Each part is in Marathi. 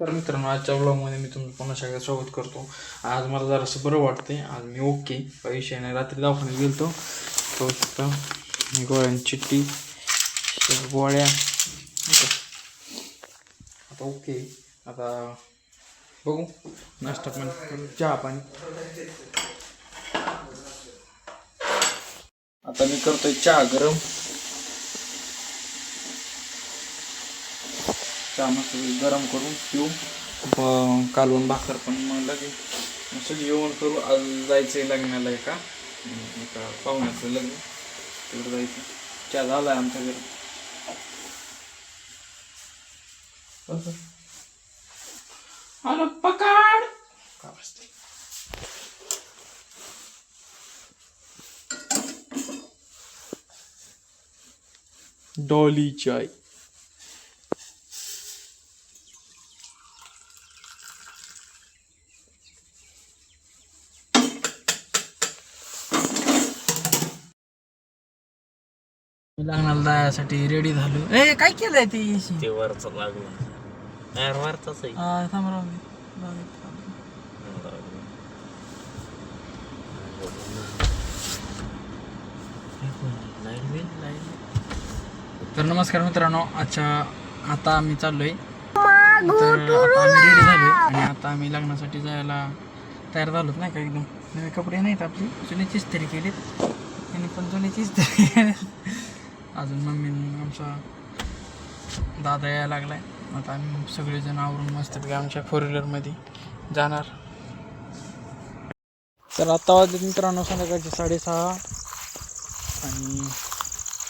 तर मित्रांनो आजच्या ब्लॉगमध्ये मी तुमचं पुन्हा सगळ्यात स्वागत करतो. आज मला जरासं बरं वाटते आज मी ओके. काही विषय नाही. रात्री दवाखान्यात गेलतो. तो शकता गोळ्यांची चिठ्ठी गोळ्या आता ओके. आता बघू. नाश्ता पण चहा पाणी. आता मी करतोय चहा गरम. चहा मस्त गरम करून पिऊ ब- भाकर पण मग लगेच सगळी जेवण करू. आज जायचं आहे लग्नाला एका एका पाहुण्याचं लग्न. तिकडं जायचं. चहा झाला आहे आमच्या घरी. हॅलो पकाड. का बसते? डॉली चाय. लग्नाला जायसाठी रेडी झालो. ए काय केलंय ती ते वरच लागलं यार वरचाच आहे. थांब राव मी. जाऊ दे, थांब. लाईन बिल लाईन तर नमस्कार मित्रांनो अच्छा आता आम्ही चाललोय. तर आता आम्ही रेडी आणि आता आम्ही लग्नासाठी जायला तयार झालोत नाही का एकदम. नवे कपडे नाहीत आपली. जुनीची इस्त्री केलीत. त्यांनी पण जुनीची इस्त्री केलीत. अजून मम्मी आमचा दादा यायला लागला आहे आता आम्ही सगळेजण आवरून मस्त आमच्या फोर व्हीलरमध्ये जाणार. तर आत्ता वाजले मित्रांनो संध्याकाळचे साडेसहा. आणि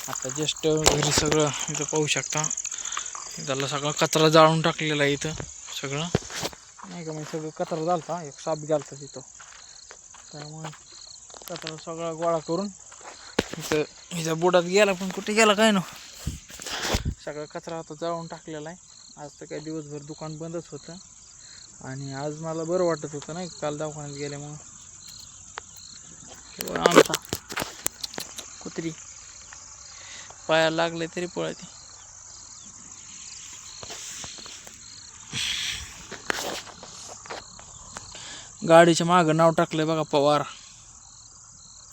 आता जस्ट घरी सगळं इथं पाहू शकता. त्याला सगळा कचरा जाळून टाकलेला आहे इथं सगळं. नाही का म्हणजे सगळं कचरा झालता एक साप गेलता तिथं. त्यामुळे कचरा सगळा गोळा करून इथं हिच्या बोटात गेला पण कुठे गेला काय ना? सगळा कचरा आता जाळून टाकलेला आहे. आज तर काय दिवसभर दुकान बंदच होतं. आणि आज मला बरं वाटत होतं नाही काल दवाखान्यात गेल्यामुळं मग आमचा. कुत्री. पायाला लागले तरी पळते. गाडीच्या मागं नाव टाकलंय बघा पवार.